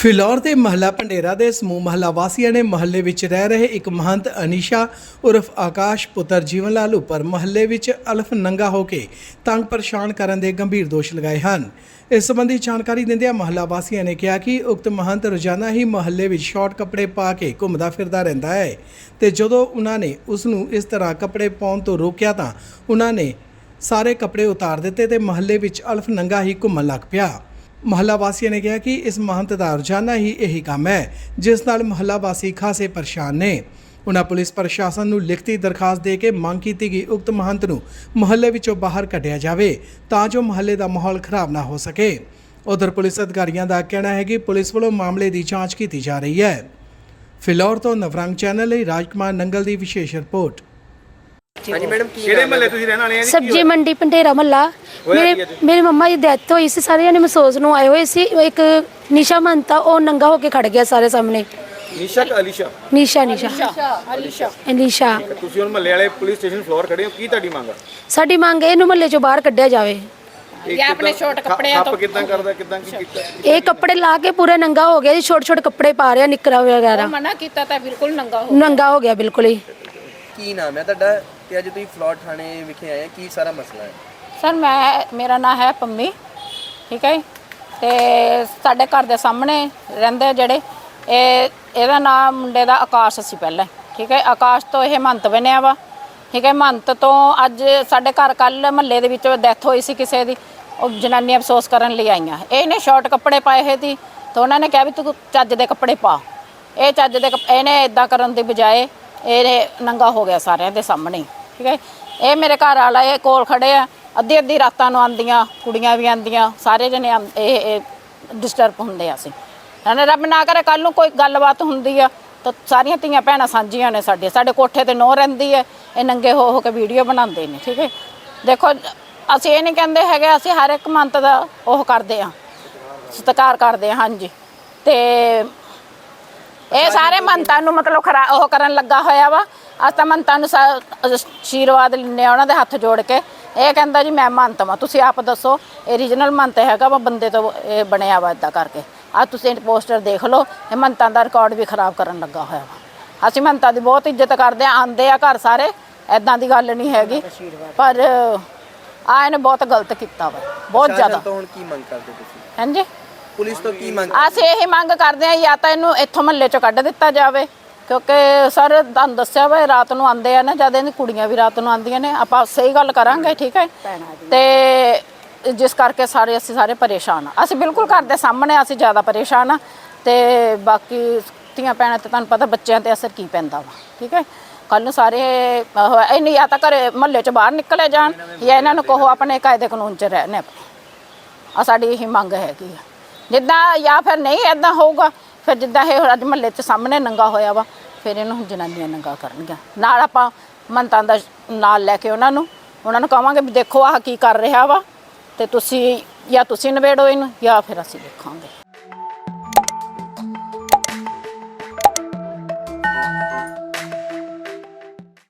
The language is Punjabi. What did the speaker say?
ਫਿਲੌਰ ਦੇ ਮਹੱਲਾ ਭੰਡੇਰਾ ਦੇ ਸਮੂਹ ਮਹੱਲਾ ਵਾਸੀਆਂ ਨੇ ਮਹੱਲੇ ਵਿੱਚ ਰਹਿ ਰਹੇ ਇੱਕ ਮਹੰਤ ਅਨੀਸ਼ਾ ਉਰਫ ਆਕਾਸ਼ ਪੁੱਤਰ ਜੀਵਨ ਲਾਲ ਉੱਪਰ ਮਹੱਲੇ ਵਿੱਚ ਅਲਫ ਨੰਗਾ ਹੋ ਕੇ ਤੰਗ ਪਰੇਸ਼ਾਨ ਕਰਨ ਦੇ ਗੰਭੀਰ ਦੋਸ਼ ਲਗਾਏ ਹਨ। ਇਸ ਸੰਬੰਧੀ ਜਾਣਕਾਰੀ ਦਿੰਦਿਆਂ ਮਹੱਲਾ ਵਾਸੀਆਂ ਨੇ ਕਿਹਾ ਕਿ ਉਕਤ ਮਹੰਤ ਰੋਜ਼ਾਨਾ ਹੀ ਮਹੱਲੇ ਵਿੱਚ ਸ਼ਾਰਟ ਕੱਪੜੇ ਪਾ ਕੇ ਘੁੰਮਦਾ ਫਿਰਦਾ ਰਹਿੰਦਾ ਹੈ ਤੇ ਜਦੋਂ ਉਹਨਾਂ ਨੇ ਉਸ ਨੂੰ ਇਸ ਤਰ੍ਹਾਂ ਕੱਪੜੇ ਪਾਉਣ ਤੋਂ ਰੋਕਿਆ ਤਾਂ ਉਹਨਾਂ ਨੇ ਸਾਰੇ ਕੱਪੜੇ ਉਤਾਰ ਦਿੱਤੇ ਤੇ ਮਹੱਲੇ ਵਿੱਚ ਅਲਫ ਨੰਗਾ ਹੀ ਘੁੰਮਣ ਲੱਗ ਪਿਆ। ਮਹੱਲਾ ਵਾਸੀਆਂ ਨੇ ਕਿਹਾ ਕਿ ਇਸ ਮਹੰਤ ਦਾ ਰੋਜ਼ਾਨਾ ਹੀ ਇਹੀ ਕੰਮ ਹੈ, ਜਿਸ ਨਾਲ ਮਹੱਲਾ ਵਾਸੀ ਖਾਸੇ ਪਰੇਸ਼ਾਨ ਨੇ। ਉਹਨਾਂ ਪੁਲਿਸ ਪ੍ਰਸ਼ਾਸਨ ਨੂੰ ਲਿਖਤੀ ਦਰਖਾਸਤ ਦੇ ਕੇ ਮੰਗ ਕੀਤੀ ਗਈ ਉਕਤ ਮਹੰਤ ਨੂੰ ਮਹੱਲੇ ਵਿੱਚੋਂ ਬਾਹਰ ਕੱਢਿਆ ਜਾਵੇ, ਤਾਂ ਜੋ ਮਹੱਲੇ ਦਾ ਮਾਹੌਲ ਖਰਾਬ ਨਾ ਹੋ ਸਕੇ। ਉਧਰ ਪੁਲਿਸ ਅਧਿਕਾਰੀਆਂ ਦਾ ਕਹਿਣਾ ਹੈ ਕਿ ਪੁਲਿਸ ਵੱਲੋਂ ਮਾਮਲੇ ਦੀ ਜਾਂਚ ਕੀਤੀ ਜਾ ਰਹੀ ਹੈ। ਫਿਲੌਰ ਤੋਂ ਨਵਰੰਗ ਚੈਨਲ ਲਈ ਰਾਜਕੁਮਾਰ ਨੰਗਲ ਦੀ ਵਿਸ਼ੇਸ਼ ਰਿਪੋਰਟ। ਹਾਂਜੀ ਮੈਡਮ ਕੀ ਕਿਹੜੇ ਮਹੱਲੇ ਤੁਸੀਂ ਰਹਿਣ ਵਾਲੇ ਆ ਜੀ? ਸਬਜੀ ਮੰਡੀ ਪੰਡੇਰਾ ਮੱਲਾ ਮੇਰੇ? ਮੇਰੇ ਮੰਮਾ ਦੀ ਡੈਥ ਹੋਈ ਸੀ ਸਾਰੇ ਜਣੇ ਮਹਿਸੂਸ ਨੂੰ ਆਏ ਹੋਏ ਸੀ। ਇੱਕ ਨਿਸ਼ਾ ਮੰਤਾ ਉਹ ਨੰਗਾ ਹੋ ਕੇ ਖੜ ਗਿਆ ਸਾਰੇ ਸਾਹਮਣੇ। ਨਿਸ਼ਾ ਕਿ ਅਲੀਸ਼ਾ? ਨਿਸ਼ਾ ਨਿਸ਼ਾ। ਅਲੀਸ਼ਾ ਤੁਸੀਂ ਹੁਣ ਮਹੱਲੇ ਵਾਲੇ ਪੁਲਿਸ ਸਟੇਸ਼ਨ ਫਲੋਰ ਖੜੇ ਹੋ ਕੀ ਤੁਹਾਡੀ ਮੰਗ ਆ? ਸਾਡੀ ਮੰਗ ਹੈ ਇਹਨੂੰ ਮੱਲੇ ਚੋਂ ਬਾਹਰ ਕੱਢਿਆ ਜਾਵੇ। ਇਹ ਆਪਣੇ ਛੋਟ ਕੱਪੜਿਆਂ ਤੋਂ ਕਿਦਾਂ ਕਰਦਾ ਕਿਦਾਂ ਕੀ ਕੀਤਾ? ਇਹ ਕੱਪੜੇ ਲਾ ਕੇ ਪੂਰੇ ਨੰਗਾ ਹੋ ਗਿਆ ਜੀ ਛੋਟੇ ਛੋਟੇ ਕੱਪੜੇ ਪਾ ਰਿਹਾ ਨਿੱਕਰਾਂ ਵਗੈਰਾ। ਮਨਾ ਕੀਤਾ ਤਾਂ ਬਿਲਕੁਲ ਨੰਗਾ ਹੋ ਨੰਗਾ ਹੋ ਗਿਆ ਬਿਲਕੁਲ ਹੀ। ਕੀ ਨਾਮ ਹੈ ਤੁਹਾਡਾ? ਤੇ ਅੱਜ ਤੁਸੀਂ ਫਲੋਟ ਥਾਣੇ ਵਿਖੇ ਆਏ ਆ ਕੀ ਸਾਰਾ ਮਸਲਾ ਹੈ? ਸਰ ਮੈਂ ਮੇਰਾ ਨਾਮ ਹੈ ਪੰਮੀ ਠੀਕ ਹੈ ਜੀ। ਤੇ ਸਾਡੇ ਘਰ ਦੇ ਸਾਹਮਣੇ ਰਹਿੰਦੇ ਆ ਜਿਹੜੇ ਇਹ ਇਹਦਾ ਨਾਮ ਮੁੰਡੇ ਦਾ ਆਕਾਸ਼ ਸੀ ਪਹਿਲਾਂ ਠੀਕ ਹੈ? ਆਕਾਸ਼ ਤੋਂ ਇਹ ਮੰਤ ਬਣਿਆ ਵਾ ਠੀਕ ਹੈ? ਮੰਤ ਤੋਂ ਅੱਜ ਸਾਡੇ ਘਰ ਕੱਲ ਮਹੱਲੇ ਦੇ ਵਿੱਚ ਡੈਥ ਹੋਈ ਸੀ ਕਿਸੇ ਦੀ ਉਹ ਜਨਾਨੀਆਂ ਅਫਸੋਸ ਕਰਨ ਲਈ ਆਈਆਂ। ਇਹਨੇ ਸ਼ਾਰਟ ਕੱਪੜੇ ਪਾਏ ਹੋਏ ਸੀ ਤਾਂ ਉਹਨਾਂ ਨੇ ਕਿਹਾ ਵੀ ਤੂੰ ਚੱਜ ਦੇ ਕੱਪੜੇ ਪਾ। ਇਹ ਚੱਜ ਦੇ ਕੱਪ- ਇਹਨੇ ਇਦਾਂ ਕਰਨ ਦੀ ਬਜਾਏ ਇਹ ਨੰਗਾ ਹੋ ਗਿਆ ਸਾਰਿਆਂ ਦੇ ਸਾਹਮਣੇ। ਹੀ, ਠੀਕ ਹੈ ਇਹ ਮੇਰੇ ਘਰ ਵਾਲਾ ਇਹ ਕੋਲ ਖੜੇ ਆ। ਅੱਧੀ ਅੱਧੀ ਰਾਤਾਂ ਨੂੰ ਆਂਦੀਆਂ ਕੁੜੀਆਂ ਵੀ ਆਂਦੀਆਂ ਸਾਰੇ ਜਣੇ ਆਂ- ਇਹ ਡਿਸਟਰਬ ਹੁੰਦੇ ਆ ਅਸੀਂ। ਨਾਲੇ ਰੱਬ ਨਾ ਕਰੇ ਕੱਲ ਨੂੰ ਕੋਈ ਗੱਲਬਾਤ ਹੁੰਦੀ ਆ ਤਾਂ ਸਾਰੀਆਂ ਧੀਆਂ ਭੈਣਾਂ ਸਾਂਝੀਆਂ ਨੇ ਸਾਡੇ। ਸਾਡੇ ਕੋਠੇ ਤੇ ਨੋ ਰਹਿੰਦੀ ਹੈ ਇਹ ਨੰਗੇ ਹੋ ਹੋ ਕੇ ਵੀਡੀਓ ਬਣਾਉਂਦੇ ਨੇ ਠੀਕ ਹੈ ਦੇਖੋ ਅਸੀਂ ਇਹ ਨਹੀਂ ਕਹਿੰਦੇ ਹੈਗੇ ਅਸੀਂ ਹਰ ਇੱਕ ਮੰਤ ਦਾ ਉਹ ਕਰਦੇ ਆ ਸਤਿਕਾਰ ਕਰਦੇ ਆ ਹਾਂਜੀ। ਤੇ ਇਹ ਸਾਰੇ ਮੰਤਾਂ ਨੂੰ ਮਤਲਬ ਖਰਾ ਉਹ ਕਰਨ ਲੱਗਾ ਹੋਇਆ ਵਾ। ਅੱਜ ਤਾਂ ਮੰਤਾਂ ਨੂੰ ਸਾ- ਆਸ਼ੀਰਵਾਦ ਲੈਣੇ ਉਹਨਾਂ ਦੇ ਹੱਥ ਜੋੜ ਕੇ। ਇਹ ਕਹਿੰਦਾ ਜੀ ਮੈਂ ਮੰਤ ਵਾਂ ਤੁਸੀਂ ਆਪ ਦੱਸੋ ਇਹ ਰੀਜਨਲ ਮੰਤ ਹੈਗਾ ਵਾ ਬੰਦੇ ਤੋਂ ਇਹ ਬਣਿਆ ਵਾ ਇਦਾਂ ਕਰਕੇ। ਆ ਤੁਸੀਂ ਪੋਸਟਰ ਦੇਖ ਲਓ ਇਹ ਮੰਤਾਂ ਦਾ ਰਿਕਾਰਡ ਵੀ ਖਰਾਬ ਕਰਨ ਲੱਗਾ ਹੋਇਆ ਵਾ। ਅਸੀਂ ਮੰਤਾਂ ਦੀ ਬਹੁਤ ਇੱਜ਼ਤ ਕਰਦੇ ਆ ਆਂਦੇ ਆ ਘਰ ਸਾਰੇ ਐਦਾਂ ਦੀ ਗੱਲ ਨਹੀਂ ਹੈਗੀ। ਪਰ ਆ ਇਹਨੇ ਬਹੁਤ ਗਲਤ ਕੀਤਾ ਵਾ ਬਹੁਤ ਜ਼ਿਆਦਾ। ਤੋਂ ਹੁਣ ਕੀ ਮੰਗ ਕਰਦੇ ਤੁਸੀਂ? ਹਾਂਜੀ? ਪੁਲਿਸ ਤੋਂ ਕੀ ਮੰਗ ਅਸੀਂ ਇਹ ਮੰਗ ਕਰਦੇ ਆ ਜਾਂ ਤਾਂ ਇਹਨੂੰ ਇੱਥੋਂ ਮਹੱਲੇ ਚੋਂ ਕੱਢ ਦਿੱਤਾ ਜਾਵੇ। ਕਿਉਂਕਿ ਸਰ ਤੁਹਾਨੂੰ ਦੱਸਿਆ ਵਾ ਇਹ ਰਾਤ ਨੂੰ ਆਉਂਦੇ ਆ ਨਾ ਜਦ ਇਹਦੀ ਕੁੜੀਆਂ ਵੀ ਰਾਤ ਨੂੰ ਆਉਂਦੀਆਂ ਨੇ ਆਪਾਂ ਸਹੀ ਗੱਲ ਕਰਾਂਗੇ ਠੀਕ ਹੈ? ਤੇ ਜਿਸ ਕਰਕੇ ਸਾਰੇ ਅਸੀਂ ਸਾਰੇ ਪਰੇਸ਼ਾਨ ਆ। ਅਸੀਂ ਬਿਲਕੁਲ ਘਰ ਦੇ ਸਾਹਮਣੇ ਅਸੀਂ ਜ਼ਿਆਦਾ ਪਰੇਸ਼ਾਨ ਆ। ਤੇ ਬਾਕੀ ਧੀਆਂ ਭੈਣਾਂ ਤੇ ਤੁਹਾਨੂੰ ਪਤਾ ਬੱਚਿਆਂ ਤੇ ਅਸਰ ਕੀ ਪੈਂਦਾ ਵਾ ਠੀਕ ਹੈ? ਕੱਲ ਨੂੰ ਸਾਰੇ ਇਹ ਨਹੀਂ ਜਾਂ ਤਾਂ ਘਰੇ ਮਹੱਲੇ ਚ ਬਾਹਰ ਨਿਕਲੇ ਜਾਣ ਜਾਂ ਇਹਨਾਂ ਨੂੰ ਕਹੋ ਆਪਣੇ ਕਾਇਦੇ ਕਾਨੂੰਨ ਚ ਰਹਿਣੇ ਆ ਸਾਡੀ ਇਹੀ ਮੰਗ ਹੈਗੀ ਆ। ਜਿੱਦਾਂ ਜਾਂ ਫਿਰ ਨਹੀਂ ਐਦਾਂ ਹੋਊਗਾ ਫਿਰ ਜਿੱਦਾਂ ਇਹ ਅੱਜ ਮਹੱਲੇ 'ਚ ਸਾਹਮਣੇ ਨੰਗਾ ਹੋਇਆ ਵਾ ਫਿਰ ਇਹਨੂੰ ਜਨਾਨੀਆਂ ਨੰਗਾ ਕਰਨਗੀਆਂ। ਨਾਲ ਆਪਾਂ ਮੰਤਾਂ ਦਾ ਨਾਲ ਲੈ ਕੇ ਉਹਨਾਂ ਨੂੰ ਉਹਨਾਂ ਨੂੰ ਕਹਾਂਗੇ ਵੀ ਦੇਖੋ ਆਹ ਕੀ ਕਰ ਰਿਹਾ ਵਾ, ਤੇ ਤੁਸੀਂ ਜਾਂ ਤੁਸੀਂ ਨਵੇੜੋ ਇਹਨੂੰ ਜਾਂ ਫਿਰ ਅਸੀਂ ਦੇਖਾਂਗੇ।